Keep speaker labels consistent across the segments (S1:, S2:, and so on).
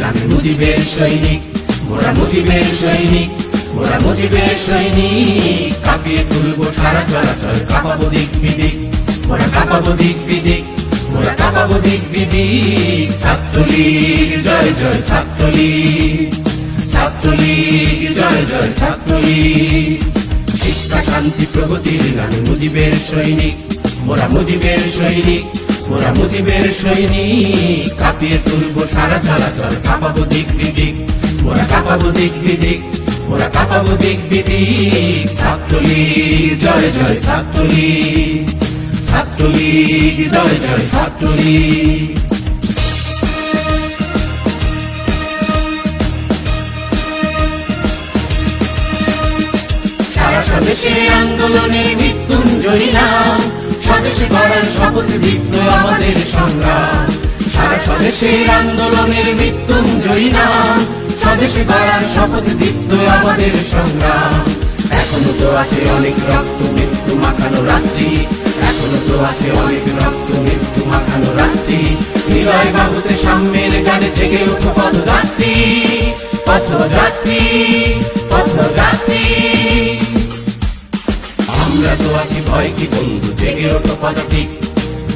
S1: নামে মুজিবের সৈনিক, মোরা মুজিবের সৈনিক, মোরা মুজিবের সৈনিক। কাঁপিয়ে সারা কাঁপাবো দিক বিদিক, মোরা কাঁপাবো দিক বিদিক, মোরা কাঁপাবো দিক বিদিক। জয় জয় জয় জয় শিক্ষা, শান্তি, প্রগতির নামে মুজিবের সৈনিক, মোরা মুজিবের সৈনিক। মোরা মুজিবের সৈনিক, কাঁপিয়ে তুলবো সারা চলাচল, কাঁপাবো দিক বিদিক মোরা কাঁপাবো দিক বিদিক মোরা কাঁপাবো দিক বিদিক। ছাত্রলীগ, জয় জয় ছাত্রলীগ ছাত্রলীগ, জয় জয় সারা স্বদেশে আন্দোলনে মৃত্যুঞ্জয়ী নাম, স্বদেশে করার শপথ দীপ্ত আমাদের সংগ্রাম। সারা স্বদেশের আন্দোলনের মৃত্যুঞ্জয়ী নাম স্বদেশে করার শপথ দীপ্ত আমাদের সংগ্রাম। এখনও তো আছে অনেক রক্ত, মৃত্যু মাখানো রাত্রি। এখনও তো আছে অনেক রক্ত, মৃত্যু মাখানো রাত্রি। হৃদয় বাহুতে সাম্যের গানে জেগে ওঠো পথযাত্রী। পথযাত্রী পথযাত্রী। আমরা তো আছি ভয় কি বন্ধু? জেগে ওঠো পদাতিক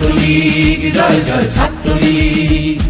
S1: ছাত্রলীগ জয় জয় ছাত্রলীগ।